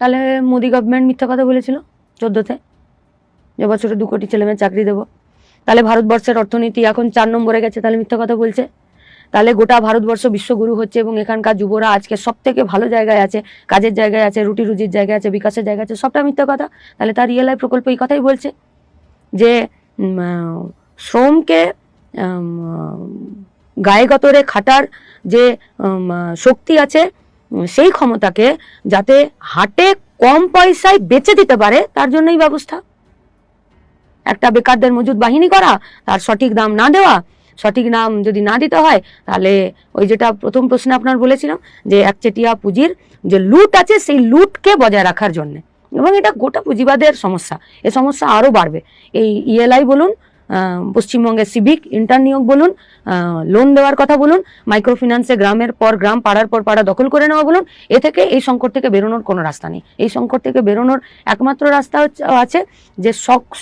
তাহলে মোদি গভর্নমেন্ট মিথ্যা কথা বলেছিল চোদ্দোতে? যে বছরে দু কোটি ছেলে মেয়ে চাকরি দেবো। তাহলে ভারতবর্ষের অর্থনীতি এখন চার নম্বরে গেছে, তাহলে মিথ্যা কথা বলছে। তাহলে গোটা ভারতবর্ষ বিশ্বগুরু হচ্ছে এবং এখানকার যুবরা আজকে সব থেকে ভালো জায়গায় আছে, কাজের জায়গায় আছে, রুটি রুজির জায়গায় আছে, বিকাশের জায়গায় আছে, সবটা মিথ্যা কথা। তাহলে তার রিয়েল লাইফ প্রকল্প এই কথাই বলছে। যে শ্রমকে গায়ে গতরে খাটার যে শক্তি আছে সেই ক্ষমতাকে যাতে হাটে কম পয়সায় বেচে দিতে পারে তার জন্যই ব্যবস্থা। একটা বেকারদের মজুদ বাহিনী করা তার সঠিক দাম না দেওয়া সঠিক নাম যদি না দিতে হয় তাহলে ওই যেটা প্রথম প্রশ্নে আপনার বলেছিলাম যে একচেটিয়া পুঁজির যে লুট আছে সেই লুটকে বজায় রাখার জন্য। এবং এটা গোটা পুঁজিবাদের সমস্যা। এ সমস্যা আরও বাড়বে। এই ইএলআই বলুন আহ, পশ্চিমবঙ্গের সিভিক ইন্টার নিয়োগ বলুন লোন দেওয়ার কথা বলুন মাইক্রো ফিন্যান্সে গ্রামের পর গ্রাম, পাড়ার পর পাড়া দখল করে নেওয়া বলুন, এ থেকে এই সংকট থেকে বেরোনোর কোনো রাস্তা নেই। এই সংকট থেকে বেরোনোর একমাত্র রাস্তা আছে যে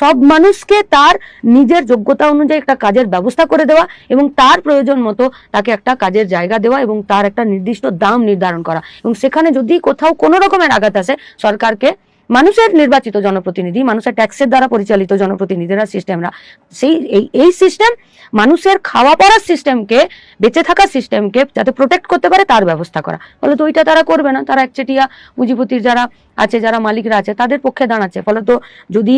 সব মানুষকে তার নিজের যোগ্যতা অনুযায়ী একটা কাজের ব্যবস্থা করে দেওয়া এবং তার প্রয়োজন মতো তাকে একটা কাজের জায়গা দেওয়া এবং তার একটা নির্দিষ্ট দাম নির্ধারণ করা। এবং সেখানে যদি কোথাও কোনো রকমের আঘাত আসে, সরকারকে মানুষের নির্বাচিত জনপ্রতিনিধি, মানুষের ট্যাক্সের দ্বারা পরিচালিত জনপ্রতিনিধিরা সিস্টেমরা সেই, এই এই সিস্টেম মানুষের খাওয়া পড়ার সিস্টেমকে বেঁচে থাকার সিস্টেমকে যাতে প্রোটেক্ট করতে পারে তার ব্যবস্থা করা। ফলে তো ওইটা তারা করবে না। তারা একচেটিয়া পুঁজিপতির যারা আছে, যারা মালিকরা আছে, তাদের পক্ষে দাঁড়াচ্ছে। ফলে তো যদি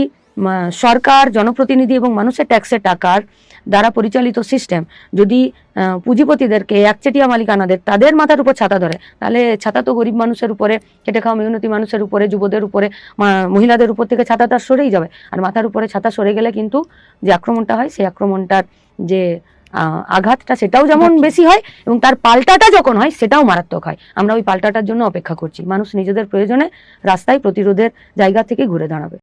সরকার জনপ্রতিনিধি এবং মানুষের ট্যাক্সের টাকার দ্বারা পরিচালিত সিস্টেম যদি পুঁজিপতিদেরকে একচেটিয়া মালিকানাদের তাদের মাথার উপর ছাতা ধরে তাহলে ছাতা তো গরিব মানুষের উপরে খেটে খাওয়া মেহনতি মানুষের উপরে যুবদের উপরে মহিলাদের উপর থেকে ছাতাটা সরেই যাবে। আর মাথার উপরে ছাতা সরে গেলে কিন্তু যে আক্রমণটা হয় সেই আক্রমণটার যে আঘাতটা সেটাও যেমন বেশি হয় এবং তার পাল্টাটা যখন হয় সেটাও মারাত্মক হয়। আমরা ওই পাল্টাটার জন্য অপেক্ষা করছি। মানুষ নিজেদের প্রয়োজনে রাস্তায় প্রতিরোধের জায়গা থেকে ঘুরে দাঁড়াবে।